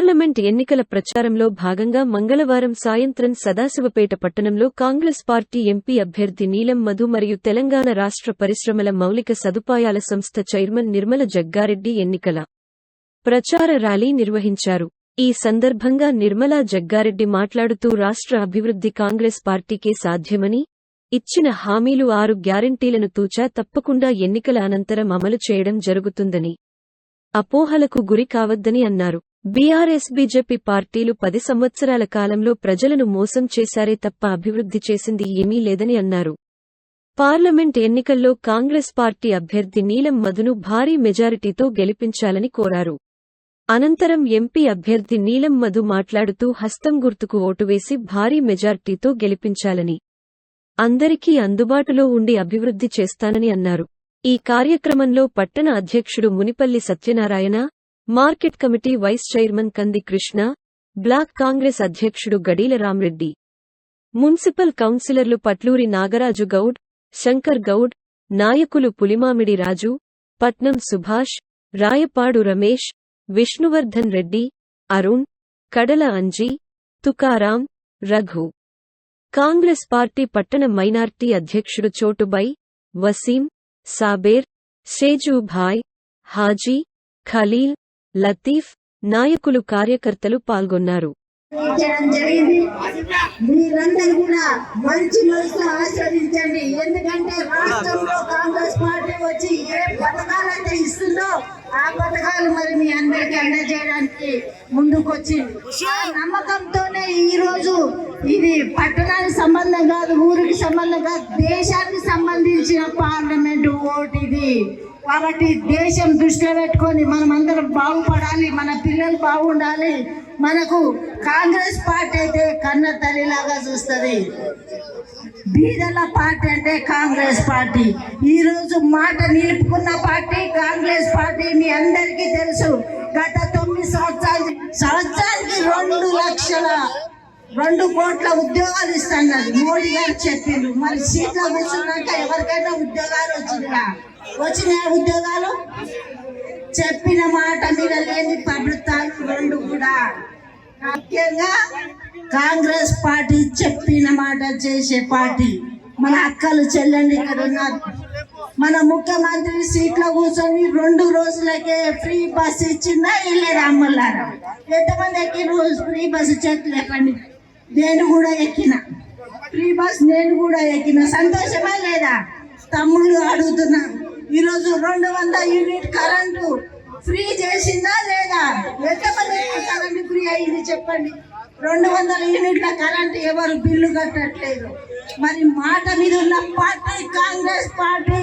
Parliament ఎన్నికల ప్రచారంలో భాగంగా మంగళవారం సాయంత్రం సదాశివపేట పట్టణంలో కాంగ్రెస్ పార్టీ ఎంపీ అభ్యర్థి నీలం మధు మరియు తెలంగాణ రాష్ట్ర పరిశ్రమల మౌలిక సదుపాయాల సంస్థ చైర్మన్ నిర్మల జగ్గారెడ్డి ఎన్నికల ప్రచార ర్యాలీ నిర్వహించారు. ఈ సందర్భంగా నిర్మలా జగ్గారెడ్డి మాట్లాడుతూ రాష్ట్ర అభివృద్ధి కాంగ్రెస్ పార్టీకే సాధ్యమని ఇచ్చిన హామీలు ఆరు గ్యారంటీలను తూచా తప్పకుండా ఎన్నికల అనంతరం అమలు చేయడం జరుగుతుందని అపోహలకు గురి కావద్దని అన్నారు. బీఆర్ఎస్ బీజేపీ పార్టీలు పది సంవత్సరాల కాలంలో ప్రజలను మోసం చేశారే తప్ప అభివృద్ధి చేసింది ఏమీ లేదని అన్నారు. పార్లమెంట్ ఎన్నికల్లో కాంగ్రెస్ పార్టీ అభ్యర్థి నీలం మధును భారీ మెజారిటీతో గెలిపించాలని కోరారు. అనంతరం ఎంపీ అభ్యర్థి నీలం మధు మాట్లాడుతూ హస్తం గుర్తుకు ఓటు వేసి భారీ మెజార్టీతో గెలిపించాలని అందరికీ అందుబాటులో ఉండి అభివృద్ధి చేస్తానని అన్నారు. ఈ కార్యక్రమంలో పట్టణ అధ్యక్షుడు Munipalli Satyanarayana market committee vice chairman Kandi Krishna block Congress అధ్యక్షుడు గడీల రామ్రెడ్డి మున్సిపల్ కౌన్సిలర్లు పట్లూరి నాగరాజు గౌడ్ శంకర్ గౌడ్ నాయకులు పులిమామిడి రాజు పట్నం సుభాష్ రాయపాడు రమేష్ విష్ణువర్ధన్ రెడ్డి అరుణ్ కడల అంజీ తుకారాం రఘు. కాంగ్రెస్ పార్టీ పట్టణ మైనార్టీ అధ్యక్షుడు చోటుబై వసీం సాబేర్ షేజూభాయ్ హాజీ ఖలీల్ లతీఫ్ నాయకులు కార్యకర్తలు పాల్గొన్నారు. మీరందరూ కూడా మంచి మనసుతో ఆశ్రదించండి ఎందుకంటే రాష్ట్రంలో కాంగ్రెస్ పార్టీ వచ్చి ఏ పథకాలైతే ఇస్తుందో ఆ పథకాలు మరి మీ అందరికి అందజేయడానికి ముందుకు వచ్చింది ఆ నమ్మకంతోనే ఈ రోజు ఇది పట్టణానికి సంబంధం కాదు ఊరికి సంబంధం కాదు దేశానికి సంబంధించిన పార్లమెంటు ఓటు ఇది కాబట్టి దేశం దృష్టిలో పెట్టుకొని మనం అందరం బాగుపడాలి మన పిల్లలు బాగుండాలి. మనకు కాంగ్రెస్ పార్టీ అయితే కన్న తల్లిలాగా చూస్తుంది. బీదల పార్టీ అంటే కాంగ్రెస్ పార్టీ. ఈరోజు మాట నిలుపుకున్న పార్టీ కాంగ్రెస్ పార్టీ మీ అందరికీ తెలుసు. గత తొమ్మిది సంవత్సరాలు సంవత్సరానికి రెండు లక్షల రెండు కోట్ల ఉద్యోగాలు ఇస్తున్నది మోడీ గారు చెప్పిండ్రు మరి సీట్లో కూర్చున్నాక ఎవరికైనా ఉద్యోగాలు వచ్చిందా? వచ్చిన ఉద్యోగాలు? చెప్పిన మాట మీద లేని ప్రభుత్వాలు రెండు కూడా. ముఖ్యంగా కాంగ్రెస్ పార్టీ చెప్పిన మాట చేసే పార్టీ. మన అక్కలు చెల్లెండి ఇక్కడ ఉన్నారు. మన ముఖ్యమంత్రి సీట్లో కూర్చొని రెండు రోజులకే ఫ్రీ బస్ ఇచ్చిందా ఇల్లేదా అమ్మలారా? ఎంతమంది ఎక్కిన ఫ్రీ బస్ చేతులు ఎక్కండి? నేను కూడా ఎక్కిన. ఫ్రీ బస్ నేను కూడా ఎక్కిన. సంతోషమా లేదా? తమ్ముళ్ళు అడుగుతున్నాను ఈరోజు రెండు వందల యూనిట్ కరెంటు ఫ్రీ చేసిందా లేదా? ఎంతమంది కరెంటు ఫ్రీ అయింది చెప్పండి. రెండు వందల యూనిట్ల కరెంట్ ఎవరు బిల్లు కట్టట్లేదు. మరి మాట మీద ఉన్న పార్టీ కాంగ్రెస్ పార్టీ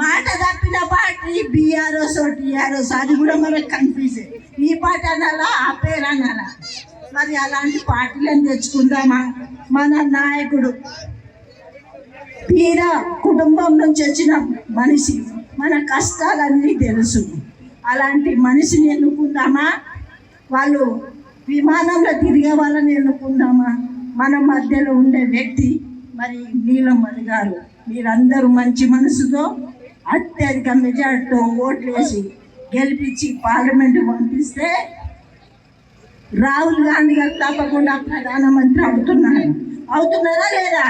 మాట తప్పిన పార్టీ బీఆర్ఎస్ టీఆర్ఎస్ అది కూడా మనకు కన్ఫ్యూజ్. ఈ పార్టీ అనాలా ఆ పేరు అనాలా? మరి అలాంటి పార్టీలను తెచ్చుకుందామా? మన నాయకుడు పేద కుటుంబం నుంచి వచ్చిన మనిషి మన కష్టాలన్నీ తెలుసు. అలాంటి మనిషిని ఎన్నుకుందామా? వాళ్ళు విమానంలో తిరిగే వాళ్ళని ఎన్నుకుందామా? మన మధ్యలో ఉండే వ్యక్తి మరి నీలమ్మది గారు మీరందరూ మంచి మనసుతో అత్యధిక మెజార్టీతో ఓట్లు వేసి గెలిపించి పార్లమెంట్ పంపిస్తే రాహుల్ గాంధీ గారు తప్పకుండా ప్రధానమంత్రి అవుతున్నారు. అవుతున్నారా లేదా?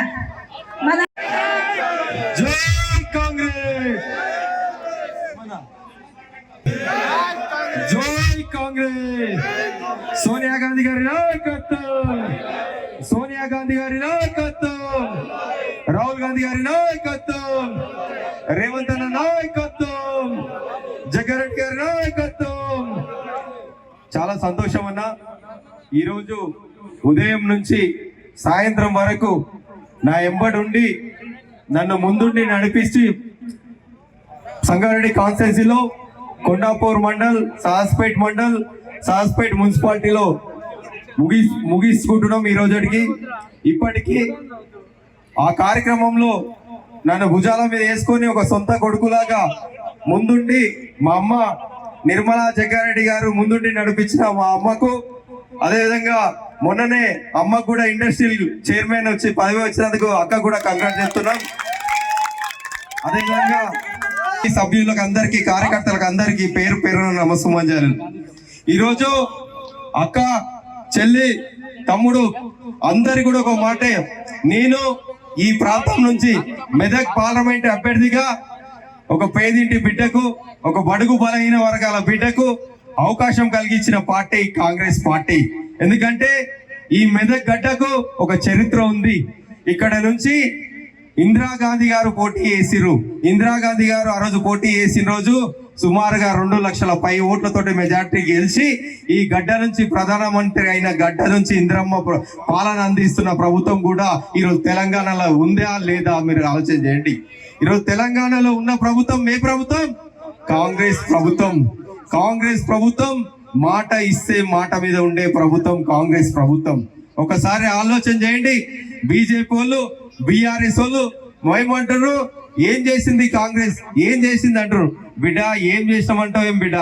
మన జై కాంగ్రెస్ జై కాంగ్రెస్ సోనియా గాంధీ గారి నాయకత్వం సోనియా గాంధీ గారి నాయకత్వం రాహుల్ గాంధీ గారి నాయకత్వం రేవంత్ అన్న నాయకత్వం జగ్గారెడ్డి గారి నాయకత్వం. చాలా సంతోషం అన్న. ఈరోజు ఉదయం నుంచి సాయంత్రం వరకు నా ఎంబడుండి ఉండి నన్ను ముందుండి నడిపిస్తూ సంగారెడ్డి కాన్స్టిట్యున్సీలో కొండాపూర్ మండల్ సాహస్పేట్ మండల్ సాహస్పేట్ మున్సిపాలిటీలో ముగి ముగించుకుంటున్నాం ఈ రోజుకి ఇప్పటికీ ఆ కార్యక్రమంలో నన్ను భుజాల మీద వేసుకొని ఒక సొంత కొడుకులాగా ముందుండి మా అమ్మ నిర్మలా జగ్గారెడ్డి గారు ముందుండి నడిపించిన మా అమ్మకు అదేవిధంగా మొన్ననే అమ్మకు కూడా ఇండస్ట్రియల్ చైర్మన్ వచ్చి పదవి వచ్చినందుకు అక్క కూడా కంగ్రాట్ చేస్తున్నాం అదేవిధంగా ఈ సభ్యులకు అందరికీ కార్యకర్తలకు అందరికీ పేరు పేరు నమస్సుమంజాలు ఈరోజు అక్క చెల్లి తమ్ముడు అందరి కూడా ఒక మాటే. నేను ఈ ప్రాంతం నుంచి మెదక్ పార్లమెంట్ అభ్యర్థిగా ఒక పేదింటి బిడ్డకు ఒక బడుగు బలహీన వర్గాల బిడ్డకు అవకాశం కలిగించిన పార్టీ కాంగ్రెస్ పార్టీ. ఎందుకంటే ఈ మెదక్ గడ్డకు ఒక చరిత్ర ఉంది. ఇక్కడ నుంచి ఇందిరాగాంధీ గారు పోటీ చేసిర్రు. ఇందిరాగాంధీ గారు ఆ రోజు పోటీ చేసిన రోజు సుమారుగా రెండు లక్షల పై ఓట్లతోటి మెజార్టీ గెలిచి ఈ గడ్డ నుంచి ప్రధానమంత్రి అయిన గడ్డ నుంచి ఇందిరమ్మ పాలన అందిస్తున్న ప్రభుత్వం కూడా ఈరోజు తెలంగాణలో ఉందా లేదా మీరు ఆలోచన చేయండి. ఈరోజు తెలంగాణలో ఉన్న ప్రభుత్వం ఏ ప్రభుత్వం? కాంగ్రెస్ ప్రభుత్వం. కాంగ్రెస్ ప్రభుత్వం మాట ఇస్తే మాట మీద ఉండే ప్రభుత్వం కాంగ్రెస్ ప్రభుత్వం. ఒకసారి ఆలోచన చేయండి. బీజేపీ వాళ్ళు బీఆర్ఎస్ వాళ్ళు ఏమంటారు? ఏం చేసింది కాంగ్రెస్? ఏం చేసింది అంటారు? బిడ్డ ఏం చేసినామంటావు ఏం బిడ్డ?